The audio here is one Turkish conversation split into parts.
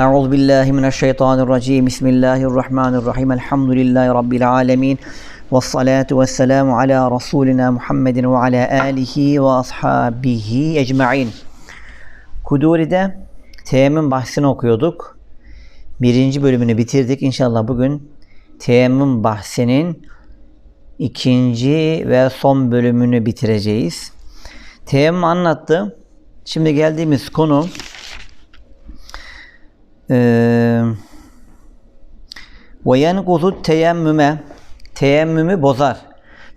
Euzu billahi mineşşeytanirracim. Bismillahirrahmanirrahim. Elhamdülillahi rabbil alamin. Ves salatu vesselamu ala rasulina Muhammedin ve ala alihi ve ashabihi ecmaîn. Kuduri'de teyemmüm bahsini okuyorduk. Birinci bölümünü bitirdik. İnşallah bugün teyemmüm bahsinin ikinci ve son bölümünü bitireceğiz. Teyemmüm anlattı. Şimdi geldiğimiz konu ve yenkuzu teyemmüme teyemmümü bozar.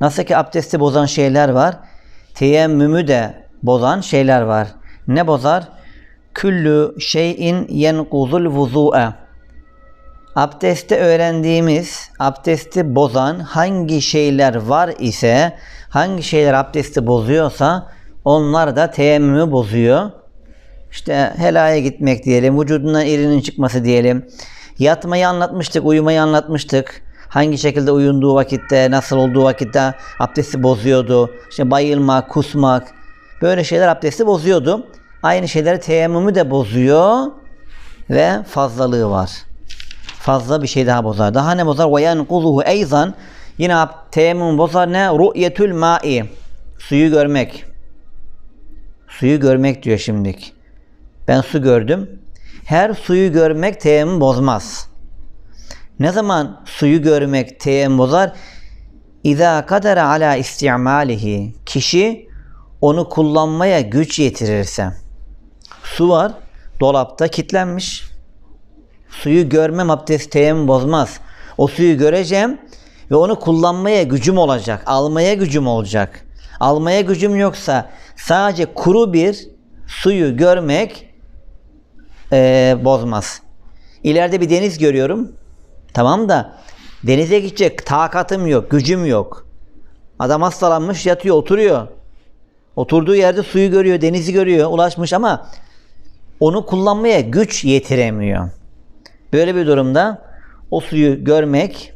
Nasıl ki abdesti bozan şeyler var, teyemmümü de bozan şeyler var. Ne bozar? Küllü şeyin yenkuzul vuzu'e. Abdeste öğrendiğimiz, abdesti bozan hangi şeyler var ise, hangi şeyler abdesti bozuyorsa onlar da teyemmümü bozuyor. İşte helaya gitmek diyelim, vücudundan irinin çıkması diyelim. Yatmayı anlatmıştık, uyumayı anlatmıştık. Hangi şekilde uyunduğu vakitte, nasıl olduğu vakitte abdesti bozuyordu. İşte bayılmak, kusmak, böyle şeyler abdesti bozuyordu. Aynı şeyleri teyemmümü de bozuyor ve fazlalığı var. Fazla bir şey daha bozar. Daha ne bozar? Yenkuzuhu eyzan yine teyemmüm bozar ne? Ru'yetül ma'i. Suyu görmek. Suyu görmek diyor şimdilik. Ben su gördüm. Her suyu görmek teyemmüm bozmaz. Ne zaman suyu görmek teyemmüm bozar? İza kadere ala istimalihi. Kişi onu kullanmaya güç yetirirse. Su var, dolapta kilitlenmiş. Suyu görmem abdest teyemmüm bozmaz. O suyu göreceğim ve onu kullanmaya gücüm olacak. Almaya gücüm olacak. Almaya gücüm yoksa sadece kuru bir suyu görmek eee, bozmaz. İleride bir deniz görüyorum. Tamam da denize gidecek takatım yok, gücüm yok. Adam hastalanmış yatıyor, oturuyor. Oturduğu yerde suyu görüyor, denizi görüyor, ulaşmış ama onu kullanmaya güç yetiremiyor. Böyle bir durumda o suyu görmek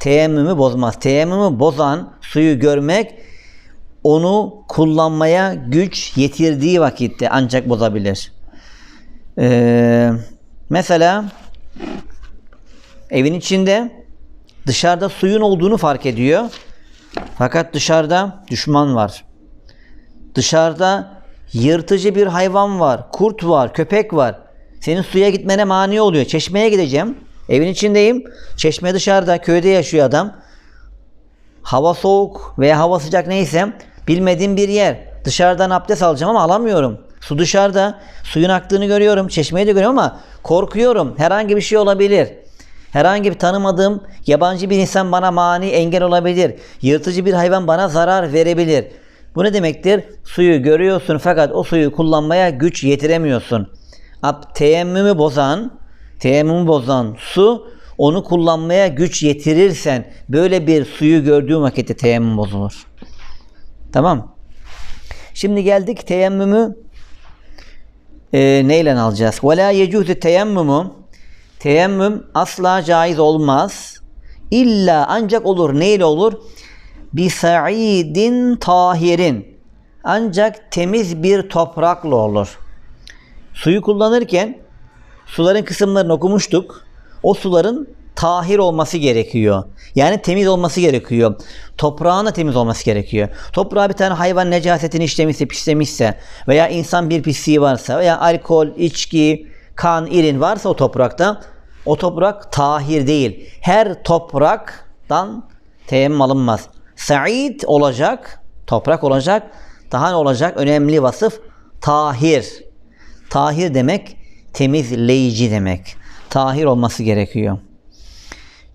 teyemmümü bozmaz. Teyemmümü bozan suyu görmek onu kullanmaya güç yetirdiği vakitte ancak bozabilir. Ee, mesela evin içinde dışarıda suyun olduğunu fark ediyor. Fakat dışarıda düşman var. Dışarıda yırtıcı bir hayvan var, kurt var, köpek var. Senin suya gitmene mani oluyor. Çeşmeye gideceğim. Evin içindeyim. Çeşme dışarıda, köyde yaşıyor adam. Hava soğuk veya hava sıcak neyse bilmediğim bir yer. Dışarıdan abdest alacağım ama alamıyorum. Su dışarıda. Suyun aktığını görüyorum. Çeşmeyi de görüyorum ama korkuyorum. Herhangi bir şey olabilir. Herhangi bir tanımadığım yabancı bir insan bana mani engel olabilir. Yırtıcı bir hayvan bana zarar verebilir. Bu ne demektir? Suyu görüyorsun fakat o suyu kullanmaya güç yetiremiyorsun. Ab teyemmümü bozan, teyemmümü bozan su onu kullanmaya güç yetirirsen böyle bir suyu gördüğün vakitte teyemmüm bozulur. Tamam. Şimdi geldik teyemmümü e, neyle alacağız? Ve la yecuzu teyemmümü teyemmüm asla caiz olmaz. İlla ancak olur. Neyle olur? Bi sa'idin tahirin. Ancak temiz bir toprakla olur. Suyu kullanırken suların kısımlarını okumuştuk. O suların tahir olması gerekiyor. Yani temiz olması gerekiyor. Toprağın da temiz olması gerekiyor. Toprağa bir tane hayvan necasetini işlemişse, pislemişse veya insan bir pisliği varsa veya alkol, içki, kan, irin varsa o toprakta o toprak tahir değil. Her topraktan teyemmüm alınmaz. Sa'id olacak, toprak olacak. Daha ne olacak? Önemli vasıf tahir. Tahir demek temizleyici demek. Tahir olması gerekiyor.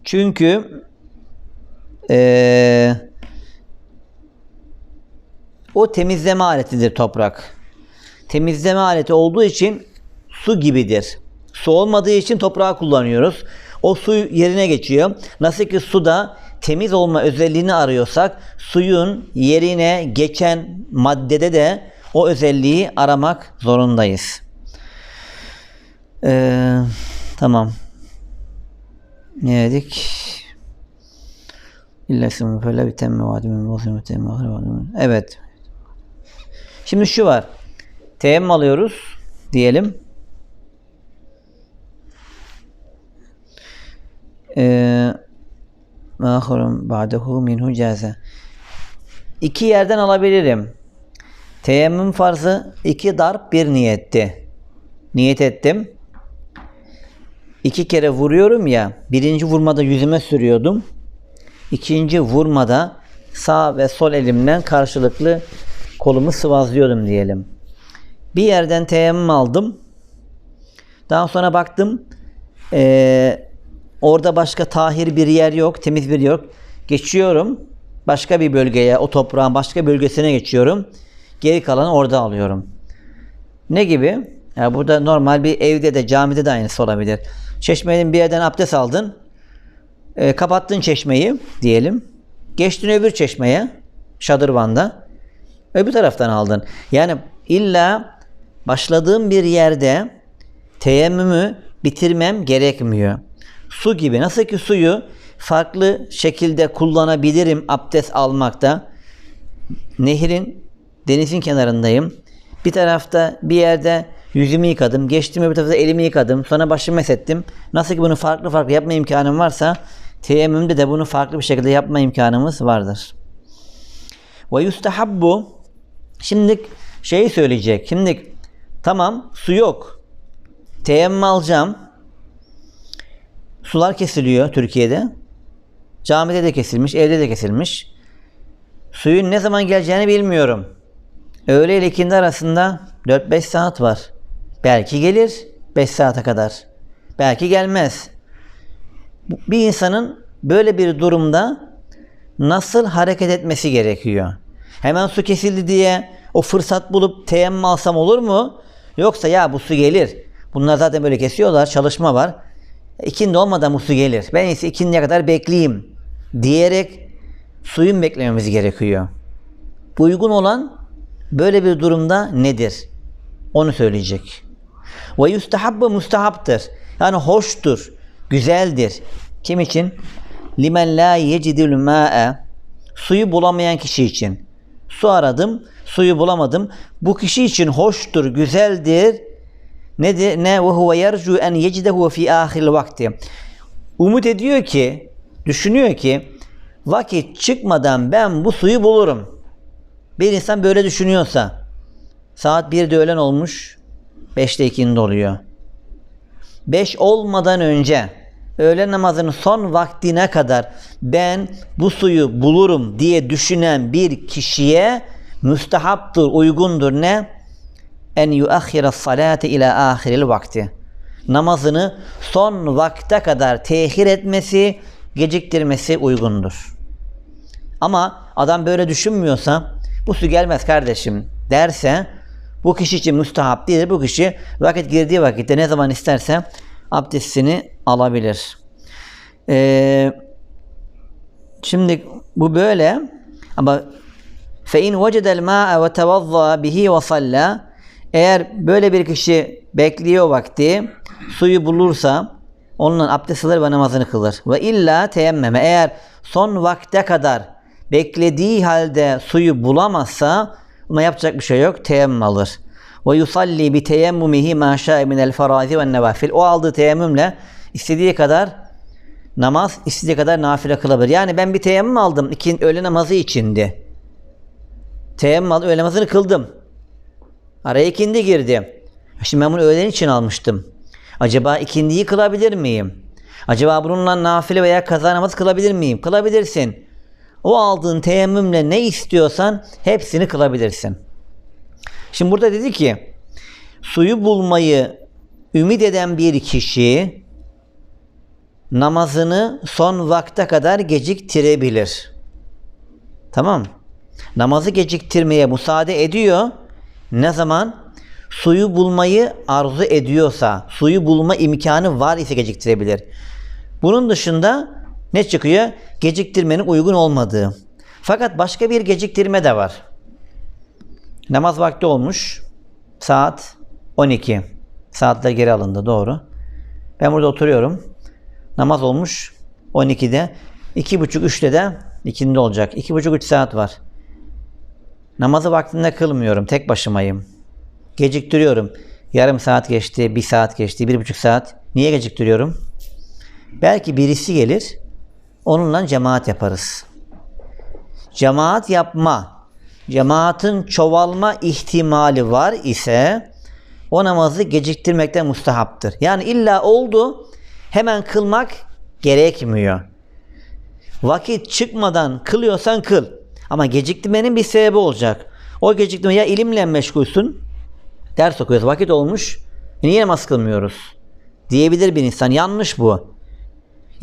Çünkü eee, o temizleme aletidir toprak. Temizleme aleti olduğu için su gibidir. Su olmadığı için toprağı kullanıyoruz. O su yerine geçiyor. Nasıl ki suda temiz olma özelliğini arıyorsak suyun yerine geçen maddede de o özelliği aramak zorundayız. Ee, tamam. Ne dedik? İlla ismi böyle bir temme vadimin bozulma temme vadimin. Evet. Şimdi şu var. Teyemmüm alıyoruz diyelim. Ee, Mahrum ba'dehu minhu caze. İki yerden alabilirim. Teyemmüm farzı iki darp bir niyetti. Niyet ettim. İki kere vuruyorum ya. Birinci vurmada yüzüme sürüyordum. İkinci vurmada sağ ve sol elimden karşılıklı kolumu sıvazlıyordum diyelim. Bir yerden teyemmüm aldım. Daha sonra baktım. Ee, orada başka tahir bir yer yok, temiz bir yok. Geçiyorum. Başka bir bölgeye, o toprağın başka bölgesine geçiyorum. Geri kalanı orada alıyorum. Ne gibi? Ya burada normal bir evde de camide de aynısı olabilir. Çeşmenin bir yerden abdest aldın. E, kapattın çeşmeyi diyelim. Geçtin öbür çeşmeye şadırvanda. Öbür taraftan aldın. Yani illa başladığım bir yerde teyemmümü bitirmem gerekmiyor. Su gibi. Nasıl ki suyu farklı şekilde kullanabilirim abdest almakta. Nehrin, denizin kenarındayım. Bir tarafta bir yerde yüzümü yıkadım. Geçtim öbür tarafta elimi yıkadım. Sonra başımı mesettim. Nasıl ki bunu farklı farklı yapma imkanım varsa teyemmümde de bunu farklı bir şekilde yapma imkanımız vardır. Ve yustahabbu Şimdi şeyi söyleyecek. Şimdi tamam su yok. Teyemmüm alacağım. Sular kesiliyor Türkiye'de. Camide de kesilmiş, evde de kesilmiş. Suyun ne zaman geleceğini bilmiyorum. Öğle ile ikindi arasında 4-5 saat var. Belki gelir 5 saate kadar. Belki gelmez. Bir insanın böyle bir durumda nasıl hareket etmesi gerekiyor? Hemen su kesildi diye o fırsat bulup teyemmüm alsam olur mu? Yoksa ya bu su gelir. Bunlar zaten böyle kesiyorlar. Çalışma var. İkindi olmadan bu su gelir. Ben ise ikindiye kadar bekleyeyim diyerek suyun beklememiz gerekiyor. Uygun olan böyle bir durumda nedir? Onu söyleyecek. Ve yustahabbu mustahaptır. Yani hoştur, güzeldir. Kim için? Limen la yecidül ma'e. Suyu bulamayan kişi için. Su aradım, suyu bulamadım. Bu kişi için hoştur, güzeldir. Nedir? Ne? Ve huve yercu en yecidehu fi ahiril vakti. Umut ediyor ki, düşünüyor ki vakit çıkmadan ben bu suyu bulurum. Bir insan böyle düşünüyorsa saat 1'de öğlen olmuş 5'te ikindi oluyor. 5 olmadan önce öğle namazının son vaktine kadar ben bu suyu bulurum diye düşünen bir kişiye müstehaptır, uygundur ne? En yuakhira salate ila ahiril vakti. Namazını son vakte kadar tehir etmesi, geciktirmesi uygundur. Ama adam böyle düşünmüyorsa bu su gelmez kardeşim derse bu kişi için müstahap değil. Bu kişi vakit girdiği vakitte ne zaman isterse abdestini alabilir. Ee, şimdi bu böyle ama ma'a ve tevazza bihi ve salla eğer böyle bir kişi bekliyor vakti suyu bulursa onunla abdest alır ve namazını kılır. Ve illa teyemmeme eğer son vakte kadar beklediği halde suyu bulamazsa ona yapacak bir şey yok. Teyemmüm alır. Ve yusalli bi teyemmumihi ma şa'a minel farazi ve nevafil. O aldığı teyemmümle istediği kadar namaz, istediği kadar nafile kılabilir. Yani ben bir teyemmüm aldım. İkin, öğle namazı içindi. Teyemmüm aldım. Öğle namazını kıldım. Araya ikindi girdi. Şimdi ben bunu öğlen için almıştım. Acaba ikindiyi kılabilir miyim? Acaba bununla nafile veya kaza namazı kılabilir miyim? Kılabilirsin. O aldığın teyemmümle ne istiyorsan hepsini kılabilirsin. Şimdi burada dedi ki suyu bulmayı ümit eden bir kişi namazını son vakte kadar geciktirebilir. Tamam. Namazı geciktirmeye müsaade ediyor. Ne zaman? Suyu bulmayı arzu ediyorsa, suyu bulma imkanı var ise geciktirebilir. Bunun dışında ne çıkıyor? Geciktirmenin uygun olmadığı. Fakat başka bir geciktirme de var. Namaz vakti olmuş. Saat 12. Saatler geri alındı doğru. Ben burada oturuyorum. Namaz olmuş 12'de. 2.30-3'te de ikindi olacak. 2.5-3 saat var. Namazı vaktinde kılmıyorum. Tek başımayım. Geciktiriyorum. Yarım saat geçti, bir saat geçti, bir buçuk saat. Niye geciktiriyorum? Belki birisi gelir, onunla cemaat yaparız. Cemaat yapma, cemaatin çoğalma ihtimali var ise o namazı geciktirmekte mustahaptır. Yani illa oldu, hemen kılmak gerekmiyor. Vakit çıkmadan kılıyorsan kıl. Ama geciktirmenin bir sebebi olacak. O geciktirme ya ilimle meşgulsün, ders okuyoruz, vakit olmuş, niye namaz kılmıyoruz? Diyebilir bir insan. Yanlış bu.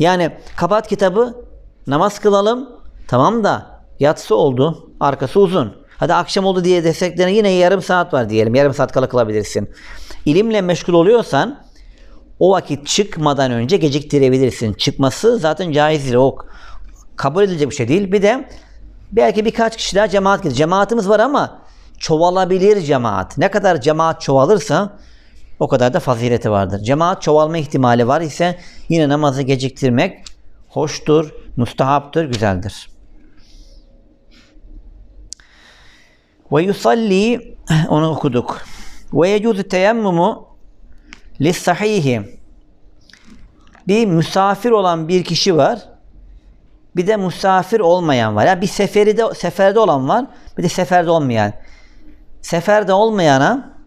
Yani kapat kitabı, namaz kılalım, tamam da yatsı oldu, arkası uzun. Hadi akşam oldu diye desteklerine yine yarım saat var diyelim. Yarım saat kala kılabilirsin. İlimle meşgul oluyorsan o vakit çıkmadan önce geciktirebilirsin. Çıkması zaten caizdir. O kabul edilecek bir şey değil. Bir de belki birkaç kişi daha cemaat gelir. Cemaatimiz var ama çoğalabilir cemaat. Ne kadar cemaat çoğalırsa o kadar da fazileti vardır. Cemaat çoğalma ihtimali var ise yine namazı geciktirmek hoştur, mustahaptır, güzeldir. Ve yusalli onu okuduk. Ve yecuzu teyemmumu lissahihi bir misafir olan bir kişi var. Bir de misafir olmayan var. Yani bir seferi de, seferde olan var. Bir de seferde olmayan. Seferde olmayana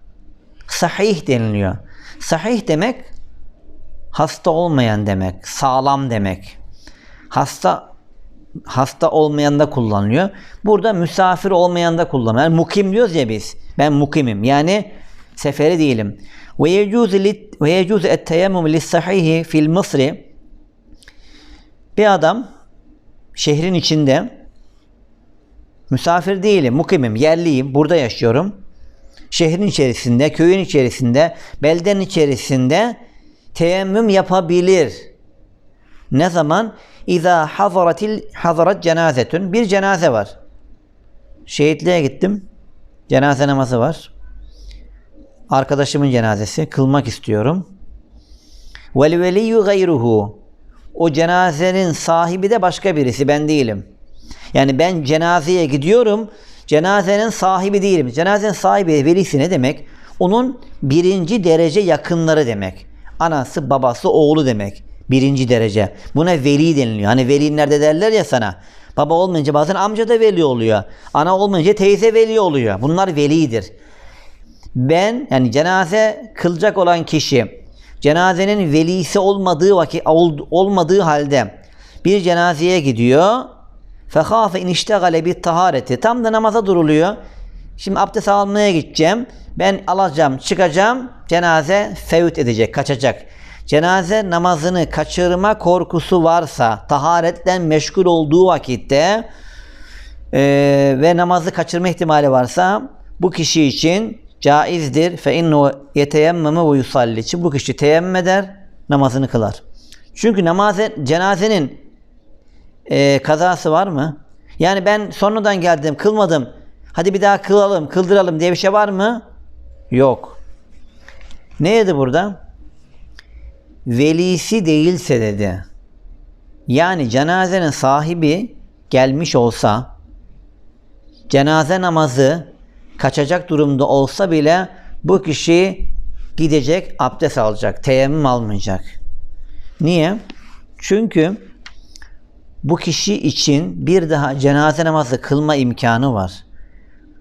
sahih deniliyor. Sahih demek hasta olmayan demek, sağlam demek. Hasta hasta olmayan da kullanılıyor. Burada misafir olmayan da kullanılıyor. Yani mukim diyoruz ya biz. Ben mukimim. Yani seferi değilim. Ve yecuzu ve yecuzu et-teyemmüm lis-sahihi fil Mısri. Bir adam şehrin içinde misafir değilim, mukimim, yerliyim, burada yaşıyorum. Şehrin içerisinde, köyün içerisinde, beldenin içerisinde teyemmüm yapabilir. Ne zaman? İza hazaratil hazarat cenazetün. Bir cenaze var. Şehitliğe gittim. Cenaze namazı var. Arkadaşımın cenazesi. Kılmak istiyorum. Vel veliyyu gayruhu. O cenazenin sahibi de başka birisi. Ben değilim. Yani ben cenazeye gidiyorum. Cenazenin sahibi değilim. Cenazenin sahibi velisi ne demek? Onun birinci derece yakınları demek. Anası, babası, oğlu demek. Birinci derece. Buna veli deniliyor. Hani veli nerede derler ya sana. Baba olmayınca bazen amca da veli oluyor. Ana olmayınca teyze veli oluyor. Bunlar velidir. Ben yani cenaze kılacak olan kişi cenazenin velisi olmadığı vakit olmadığı halde bir cenazeye gidiyor. Fekhafe in iştegale bir tahareti. Tam da namaza duruluyor. Şimdi abdest almaya gideceğim. Ben alacağım, çıkacağım. Cenaze fevt edecek, kaçacak. Cenaze namazını kaçırma korkusu varsa, taharetten meşgul olduğu vakitte e, ve namazı kaçırma ihtimali varsa bu kişi için caizdir. Fe innu yeteyemmeme ve için bu kişi teyemmüm eder, namazını kılar. Çünkü namaze, cenazenin e, kazası var mı? Yani ben sonradan geldim, kılmadım. Hadi bir daha kılalım, kıldıralım diye bir şey var mı? Yok. Neydi burada? Velisi değilse dedi. Yani cenazenin sahibi gelmiş olsa cenaze namazı kaçacak durumda olsa bile bu kişi gidecek abdest alacak. Teyemmüm almayacak. Niye? Çünkü bu kişi için bir daha cenaze namazı kılma imkanı var.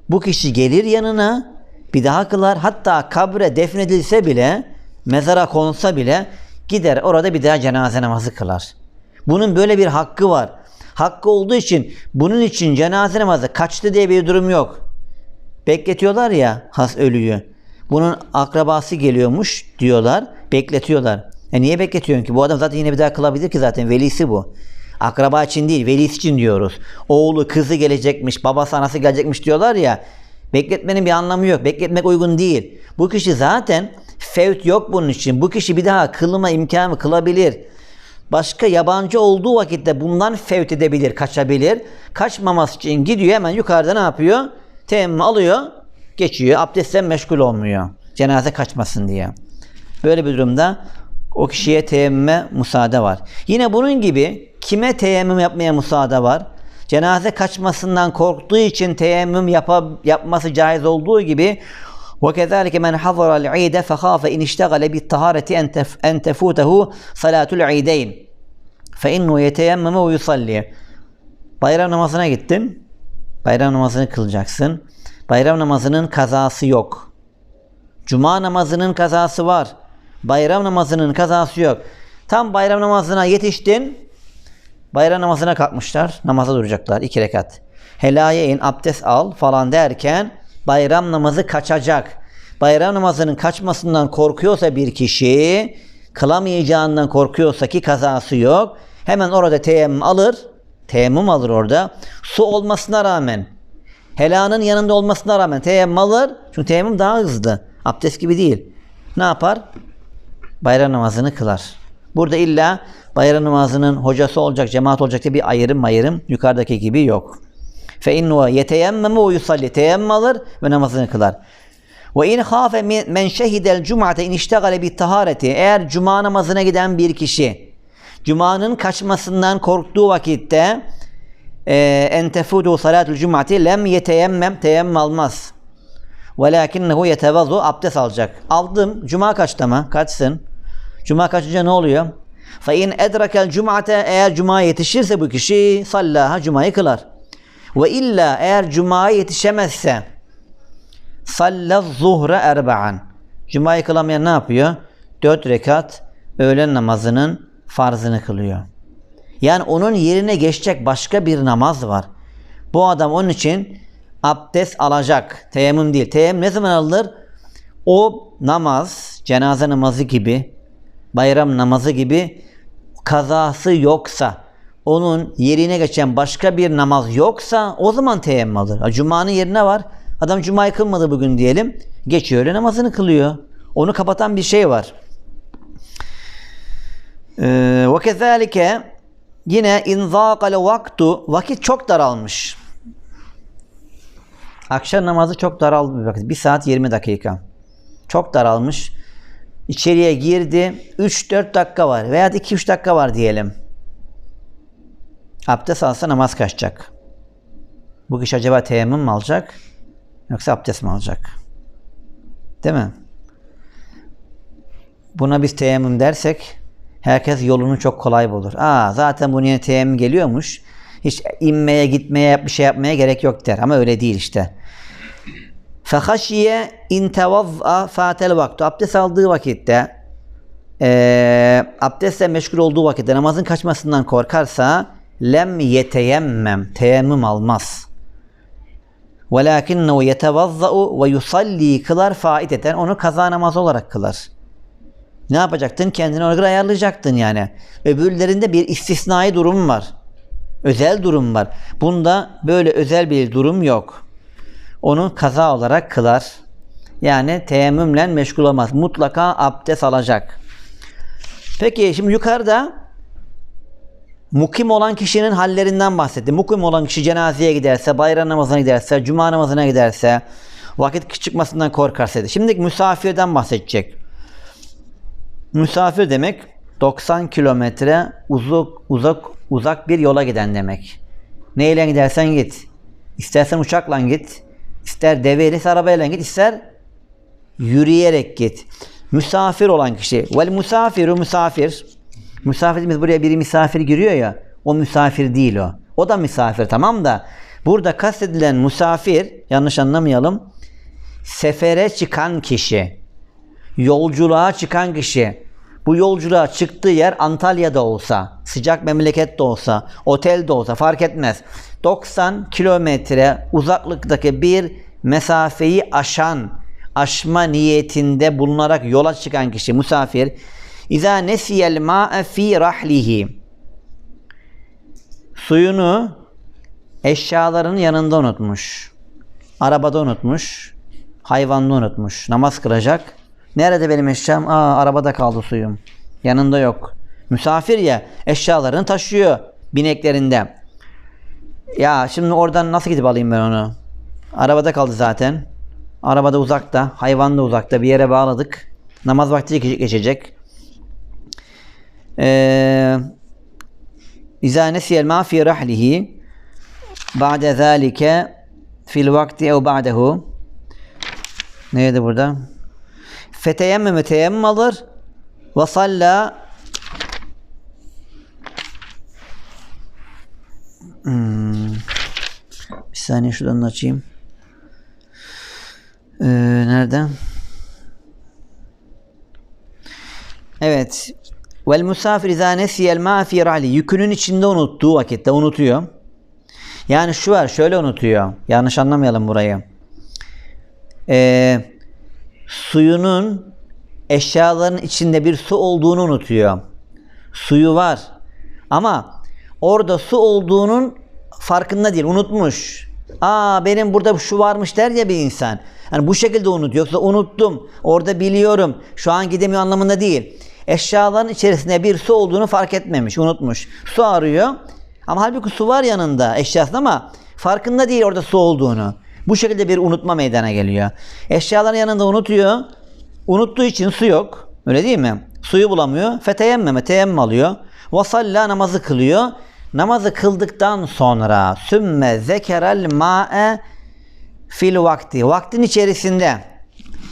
Bu kişi gelir yanına bir daha kılar. Hatta kabre defnedilse bile mezara konsa bile gider orada bir daha cenaze namazı kılar. Bunun böyle bir hakkı var. Hakkı olduğu için bunun için cenaze namazı kaçtı diye bir durum yok. Bekletiyorlar ya has ölüyü. Bunun akrabası geliyormuş diyorlar. Bekletiyorlar. E niye bekletiyorsun ki? Bu adam zaten yine bir daha kılabilir ki zaten. Velisi bu. Akraba için değil, velisi için diyoruz. Oğlu, kızı gelecekmiş, babası, anası gelecekmiş diyorlar ya. Bekletmenin bir anlamı yok. Bekletmek uygun değil. Bu kişi zaten fevt yok bunun için. Bu kişi bir daha kılma imkanı kılabilir. Başka yabancı olduğu vakitte bundan fevt edebilir, kaçabilir. Kaçmaması için gidiyor hemen yukarıda ne yapıyor? Teyemmüm alıyor, geçiyor. Abdestten meşgul olmuyor. Cenaze kaçmasın diye. Böyle bir durumda o kişiye teyemmüme müsaade var. Yine bunun gibi kime teyemmüm yapmaya müsaade var? Cenaze kaçmasından korktuğu için teyemmüm yap yapması caiz olduğu gibi وكذلك من حضر العيد فخاف إن اشتغل بالطهارة أن تفوته صلاة العيدين Fe innu yeteyemmeme ve yusalli. Bayram namazına gittin. Bayram namazını kılacaksın. Bayram namazının kazası yok. Cuma namazının kazası var. Bayram namazının kazası yok. Tam bayram namazına yetiştin. Bayram namazına kalkmışlar. Namaza duracaklar. iki rekat. Helaya in, abdest al falan derken bayram namazı kaçacak. Bayram namazının kaçmasından korkuyorsa bir kişi kılamayacağından korkuyorsa ki kazası yok. Hemen orada teyemmüm alır. Teyemmüm alır orada. Su olmasına rağmen helanın yanında olmasına rağmen teyemmüm alır. Çünkü teyemmüm daha hızlı. Abdest gibi değil. Ne yapar? Bayram namazını kılar. Burada illa bayram namazının hocası olacak, cemaat olacak diye bir ayrım ayrım yukarıdaki gibi yok. Fe innu yeteyemmeme ve yusalli. Teyemmüm alır ve namazını kılar. Ve in hafe men şehidel cum'ate in iştegale bit tahareti. Eğer cuma namazına giden bir kişi cumanın kaçmasından korktuğu vakitte e, en tefudu salatul cum'ati lem yeteyemmem teyemmüm almaz. Velakinnehu yetevazu abdest alacak. Aldım. Cuma kaçta mı? Kaçsın. Cuma kaçınca ne oluyor? İn edrakel cum'ate eğer cuma yetişirse bu kişi sallaha cumayı kılar. Ve illa eğer cumaya yetişemezse sallaz zuhra erba'an. Cuma'yı kılamayan ne yapıyor? Dört rekat öğlen namazının farzını kılıyor. Yani onun yerine geçecek başka bir namaz var. Bu adam onun için abdest alacak. Teyemmüm değil. Teyemmüm ne zaman alınır? O namaz, cenaze namazı gibi, bayram namazı gibi kazası yoksa, onun yerine geçen başka bir namaz yoksa o zaman teyemmüm alır. Cuma'nın yerine var. Adam Cuma'yı kılmadı bugün diyelim. Geçiyor öyle namazını kılıyor. Onu kapatan bir şey var. Ee, Ve kezalike yine inzâkale vaktu vakit çok daralmış. Akşam namazı çok daraldı bir vakit. 1 saat 20 dakika. Çok daralmış. İçeriye girdi. 3-4 dakika var veya 2-3 dakika var diyelim. Abdest alsa namaz kaçacak. Bu kişi acaba teyemmüm mü alacak? Yoksa abdest mi alacak? Değil mi? Buna biz teyemmüm dersek herkes yolunu çok kolay bulur. Aa zaten bunun yerine teyemmüm geliyormuş. Hiç inmeye gitmeye bir şey yapmaya gerek yok der. Ama öyle değil işte. Fehaşiye intevazza fatel vaktu. Abdest aldığı vakitte e, abdestle meşgul olduğu vakitte namazın kaçmasından korkarsa lem yeteyemmem teyemmüm almaz. Velakinnehu yetevazza'u ve yusalli kılar faideten onu kaza namazı olarak kılar. Ne yapacaktın? Kendini ona göre ayarlayacaktın yani. Öbürlerinde bir istisnai durum var. Özel durum var. Bunda böyle özel bir durum yok. Onu kaza olarak kılar. Yani teyemmümle meşgul olmaz. Mutlaka abdest alacak. Peki şimdi yukarıda mukim olan kişinin hallerinden bahsetti. Mukim olan kişi cenazeye giderse, bayram namazına giderse, cuma namazına giderse, vakit çıkmasından korkarsa. dedi. Şimdi misafirden bahsedecek. Misafir demek 90 kilometre uzak uzak uzak bir yola giden demek. Neyle gidersen git. İstersen uçakla git, ister deveyle, arabayla git, ister yürüyerek git. Misafir olan kişi. Vel misafiru misafir. Misafirimiz buraya biri misafir giriyor ya. O misafir değil o. O da misafir tamam da. Burada kastedilen misafir yanlış anlamayalım. Sefere çıkan kişi. Yolculuğa çıkan kişi. Bu yolculuğa çıktığı yer Antalya'da olsa, sıcak memleket de olsa, otel de olsa fark etmez. 90 kilometre uzaklıktaki bir mesafeyi aşan, aşma niyetinde bulunarak yola çıkan kişi, misafir, İza nesiyel ma'e fi rahlihi. Suyunu eşyalarının yanında unutmuş. Arabada unutmuş. Hayvanda unutmuş. Namaz kılacak. Nerede benim eşyam? Aa arabada kaldı suyum. Yanında yok. Misafir ya eşyalarını taşıyor bineklerinde. Ya şimdi oradan nasıl gidip alayım ben onu? Arabada kaldı zaten. Arabada uzakta, hayvan da uzakta bir yere bağladık. Namaz vakti geçecek. Eee İza nesiyel ma fi rahlihi ba'de zalike fil vakti ev ba'dehu. Neydi burada? Feteyemmeme teyemmüm alır ve salla Hmm. Bir saniye şuradan da açayım. Ee, nereden? Evet. Vel musafir izâ nesiyel mâ fî rahli. Yükünün içinde unuttuğu vakitte unutuyor. Yani şu var şöyle unutuyor. Yanlış anlamayalım burayı. Ee, suyunun eşyaların içinde bir su olduğunu unutuyor. Suyu var. Ama orada su olduğunun farkında değil. Unutmuş. Aa benim burada şu varmış der ya bir insan. Hani bu şekilde unutuyor. Yoksa unuttum. Orada biliyorum. Şu an gidemiyor anlamında değil. Eşyaların içerisinde bir su olduğunu fark etmemiş. Unutmuş. Su arıyor. Ama halbuki su var yanında eşyasında ama farkında değil orada su olduğunu. Bu şekilde bir unutma meydana geliyor. Eşyaların yanında unutuyor. Unuttuğu için su yok. Öyle değil mi? Suyu bulamıyor. Feteyemmeme teyemmüm alıyor. Vasalla namazı kılıyor. Namazı kıldıktan sonra sümme zekerel ma'e fil vakti. Vaktin içerisinde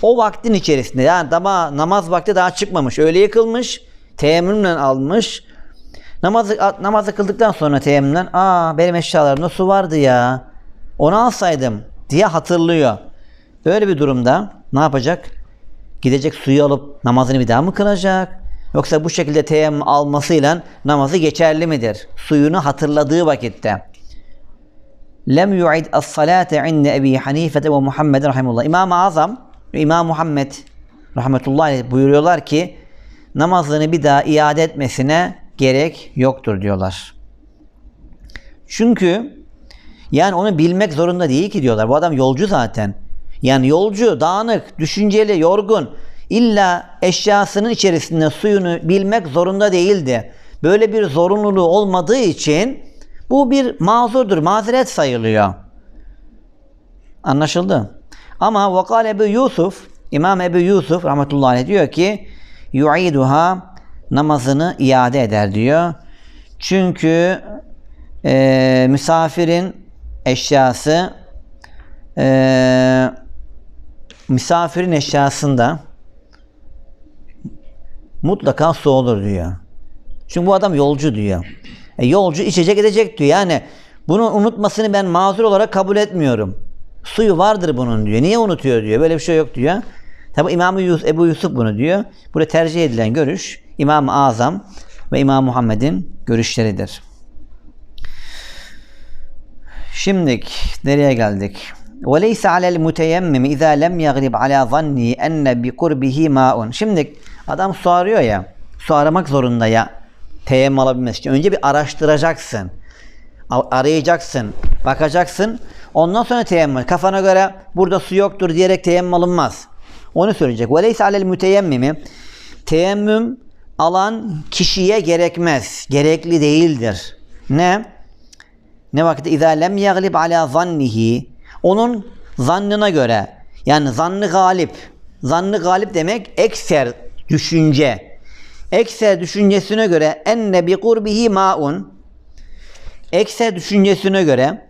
o vaktin içerisinde yani daha namaz vakti daha çıkmamış. Öyle yıkılmış. Teyemmümle almış. Namazı, namazı kıldıktan sonra teyemmümden aa benim eşyalarımda su vardı ya. Onu alsaydım diye hatırlıyor. Böyle bir durumda ne yapacak? Gidecek suyu alıp namazını bir daha mı kılacak? Yoksa bu şekilde teyemmüm almasıyla namazı geçerli midir? Suyunu hatırladığı vakitte. Lem yu'id as-salate inde Ebi Hanife ve Muhammed rahimullah. İmam-ı Azam ve İmam Muhammed rahmetullahi buyuruyorlar ki namazını bir daha iade etmesine gerek yoktur diyorlar. Çünkü yani onu bilmek zorunda değil ki diyorlar. Bu adam yolcu zaten. Yani yolcu, dağınık, düşünceli, yorgun. İlla eşyasının içerisinde suyunu bilmek zorunda değildi. Böyle bir zorunluluğu olmadığı için bu bir mazurdur, mazeret sayılıyor. Anlaşıldı. Ama vakal Ebu Yusuf, İmam Ebu Yusuf rahmetullahi aleyh diyor ki yu'iduha namazını iade eder diyor. Çünkü e, misafirin eşyası e, misafirin eşyasında mutlaka su olur diyor. Çünkü bu adam yolcu diyor. E, yolcu içecek edecek diyor. Yani bunu unutmasını ben mazur olarak kabul etmiyorum. Suyu vardır bunun diyor. Niye unutuyor diyor. Böyle bir şey yok diyor. Tabi İmam Yusuf, Ebu Yusuf bunu diyor. Burada tercih edilen görüş İmam-ı Azam ve İmam Muhammed'in görüşleridir. Şimdi nereye geldik? وَلَيْسَ عَلَى الْمُتَيَمِّمِ اِذَا لَمْ يَغْلِبْ عَلَى ظَنِّهِ اَنَّ بِقُرْبِهِ مَاءٌ Şimdi adam su arıyor ya, su aramak zorunda ya teyemmüm alabilmesi için. Önce bir araştıracaksın. Arayacaksın, bakacaksın. Ondan sonra teyemmüm. Kafana göre burada su yoktur diyerek teyemmüm alınmaz. Onu söyleyecek. وَلَيْسَ عَلَى الْمُتَيَمِّمِ Teyemmüm alan kişiye gerekmez. Gerekli değildir. Ne? Ne vakit? İzâ lem yaglib ala zannihi. Onun zannına göre yani zannı galip. Zannı galip demek ekser düşünce. Ekser düşüncesine göre enne bi kurbihi maun. Ekser düşüncesine göre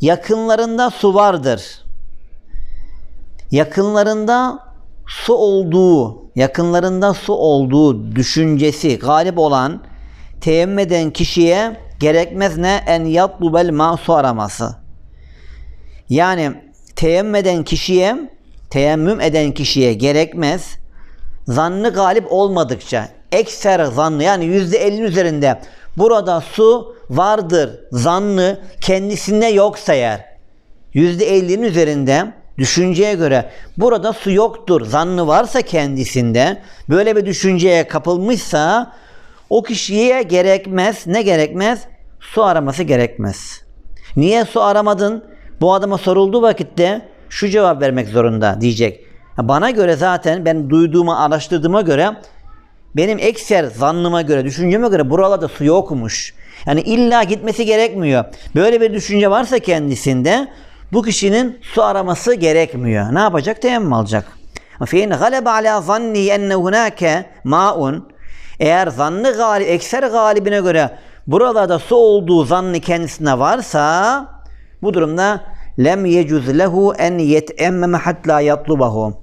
yakınlarında su vardır. Yakınlarında su olduğu, yakınlarında su olduğu düşüncesi galip olan teyemmüm eden kişiye gerekmez ne en yatlubel ma su araması. Yani teyemmüm eden kişiye, teyemmüm eden kişiye gerekmez. Zannı galip olmadıkça, ekser zannı yani yüzde elli üzerinde burada su vardır zannı kendisinde yoksa eğer yüzde ellinin üzerinde düşünceye göre burada su yoktur zannı varsa kendisinde böyle bir düşünceye kapılmışsa o kişiye gerekmez. Ne gerekmez? Su araması gerekmez. Niye su aramadın? Bu adama sorulduğu vakitte şu cevap vermek zorunda diyecek. Bana göre zaten ben duyduğuma, araştırdığıma göre benim ekser zannıma göre, düşünceme göre buralarda su yokmuş. Yani illa gitmesi gerekmiyor. Böyle bir düşünce varsa kendisinde bu kişinin su araması gerekmiyor. Ne yapacak? Teyemmüm alacak. فَاِنْ غَلَبَ عَلَى ظَنِّي اَنَّ هُنَاكَ مَاءٌ eğer zannı galip, ekser galibine göre buralarda su olduğu zannı kendisine varsa bu durumda lem yecuz lehu en yet'emmeme hatta yatlubahu.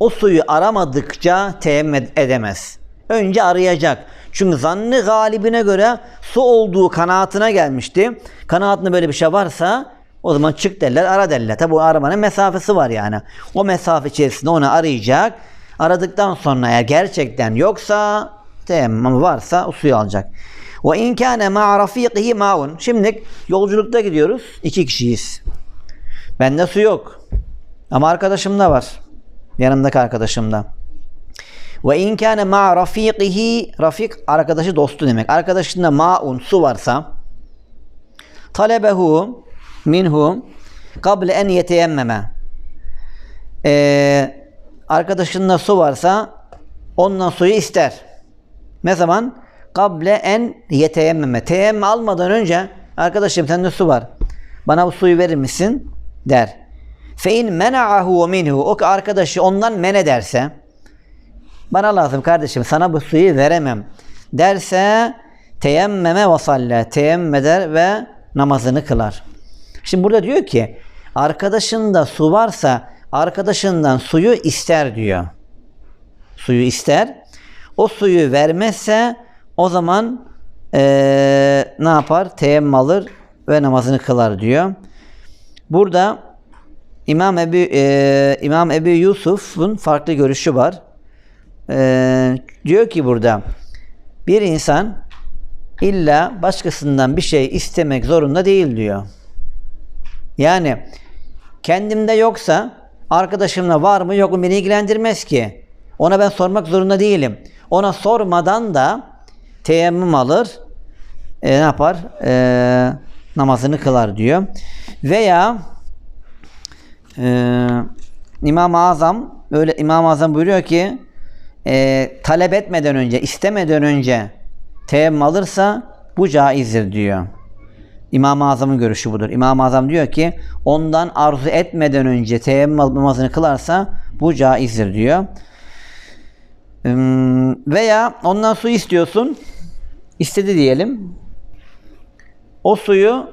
O suyu aramadıkça teyemmüm edemez. Önce arayacak. Çünkü zannı galibine göre su olduğu kanaatine gelmişti. Kanaatinde böyle bir şey varsa o zaman çık derler, ara derler. Tabi bu aramanın mesafesi var yani. O mesafe içerisinde onu arayacak. Aradıktan sonra eğer gerçekten yoksa teyemmüm varsa o suyu alacak. Ve in kana ma'a rafiqihi ma'un. Şimdi yolculukta gidiyoruz. iki kişiyiz. Bende su yok. Ama arkadaşımda var. Yanımdaki arkadaşımda. Ve in kana ma rafiqihi rafik arkadaşı dostu demek. Arkadaşında maun su varsa talebehu minhu kable en yeteyemmeme. Ee, arkadaşında su varsa ondan suyu ister. Ne zaman? Kable en yeteyemmeme. Teyemmüm almadan önce arkadaşım sende su var. Bana bu suyu verir misin? der. Fe in mena'ahu minhu. O arkadaşı ondan men ederse bana lazım kardeşim sana bu suyu veremem derse teyemmeme ve salle teyemmüm eder ve namazını kılar. Şimdi burada diyor ki arkadaşında su varsa arkadaşından suyu ister diyor. Suyu ister. O suyu vermezse o zaman eee, ne yapar? Teyemmüm alır ve namazını kılar diyor. Burada İmam Ebu, eee, İmam Ebu Yusuf'un farklı görüşü var. Eee, diyor ki burada bir insan illa başkasından bir şey istemek zorunda değil diyor. Yani kendimde yoksa arkadaşımda var mı yok mu beni ilgilendirmez ki. Ona ben sormak zorunda değilim. Ona sormadan da teyemmüm alır. e, ne yapar? E, namazını kılar diyor. Veya e, İmam-ı Azam öyle İmam-ı Azam buyuruyor ki e, talep etmeden önce, istemeden önce teyemmüm alırsa bu caizdir diyor. İmam-ı Azam'ın görüşü budur. İmam-ı Azam diyor ki ondan arzu etmeden önce teyemmüm namazını kılarsa bu caizdir diyor. Hmm, Veya ondan su istiyorsun. istedi diyelim. O suyu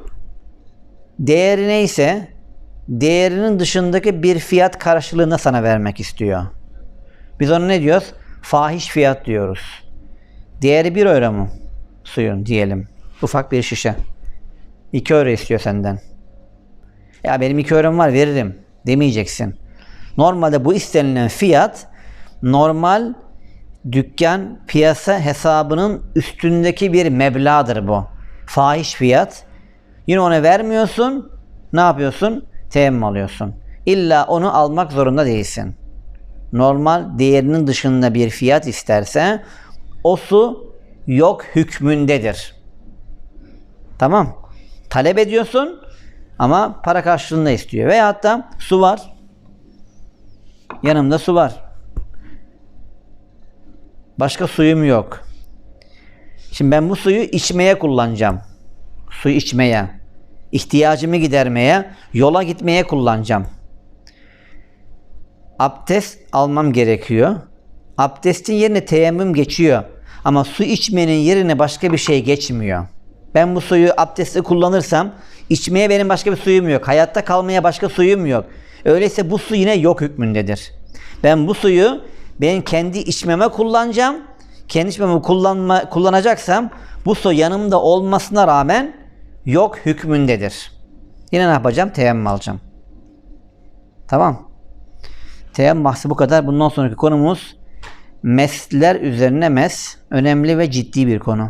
değeri neyse değerinin dışındaki bir fiyat karşılığında sana vermek istiyor. Biz ona ne diyoruz? Fahiş fiyat diyoruz. Değeri 1 euro mu? Suyun diyelim. Ufak bir şişe. 2 euro istiyor senden. Ya benim 2 euro'm var veririm demeyeceksin. Normalde bu istenilen fiyat normal dükkan piyasa hesabının üstündeki bir meblağdır bu. Fahiş fiyat. Yine ona vermiyorsun. Ne yapıyorsun? Teyemmüm alıyorsun. İlla onu almak zorunda değilsin. Normal değerinin dışında bir fiyat isterse o su yok hükmündedir. Tamam. Talep ediyorsun ama para karşılığında istiyor. Veya hatta su var. Yanımda su var. Başka suyum yok. Şimdi ben bu suyu içmeye kullanacağım. Suyu içmeye, ihtiyacımı gidermeye, yola gitmeye kullanacağım. Abdest almam gerekiyor. Abdestin yerine teyemmüm geçiyor. Ama su içmenin yerine başka bir şey geçmiyor. Ben bu suyu abdestte kullanırsam içmeye benim başka bir suyum yok. Hayatta kalmaya başka suyum yok. Öyleyse bu su yine yok hükmündedir. Ben bu suyu ben kendi içmeme kullanacağım. Kendi içmeme kullanma, kullanacaksam bu su yanımda olmasına rağmen yok hükmündedir. Yine ne yapacağım? Teyemmüm alacağım. Tamam. Teyemmüm bahsi bu kadar. Bundan sonraki konumuz mesler üzerine mes. Önemli ve ciddi bir konu.